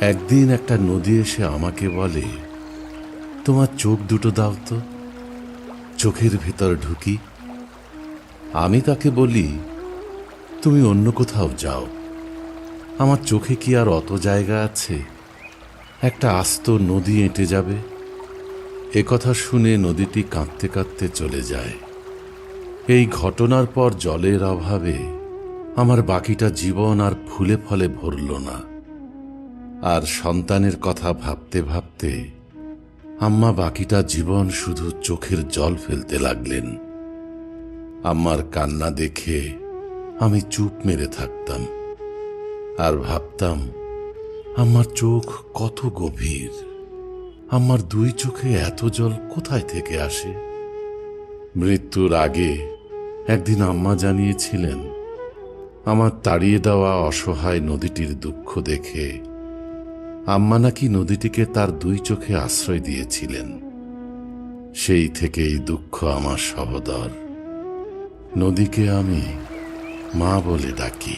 একদিন একটা নদী এসে আমাকে বলে, তোমার চোখ দুটো দাও তো, চোখের ভেতর ঢুকি। আমি তাকে বলি, তুমি অন্য কোথাও যাও, আমার চোখে কি আর অত জায়গা আছে? একটা আস্ত নদী এঁটে যাবে এ কথা শুনে নদীটি কাঁদতে কাঁদতে চলে যায়। এই ঘটনার পর জলের অভাবে আমার বাকিটা জীবন আর ফুলে ফলে ভরল না। আর সন্তানের কথা ভাবতে ভাবতে আম্মা বাকিটা জীবন শুধু চোখের জল ফেলতে লাগলেন। আম্মার কান্না দেখে আমি চুপ মেরে থাকতাম। আর ভাবতাম আমার চোখ কত গভীর। আমার দুই চোখে এত জল কোথায় থেকে আসে? মৃত্যুর আগে একদিন আম্মা জানিয়েছিলেন, আমার তাড়িয়ে দেওয়া অসহায় নদীটির দুঃখ দেখে আম্মা নাকি নদীটিকে তার দুই চোখে আশ্রয় দিয়েছিলেন। সেই থেকেই দুঃখ আমার সহদর। নদীকে আমি মা বলে ডাকি।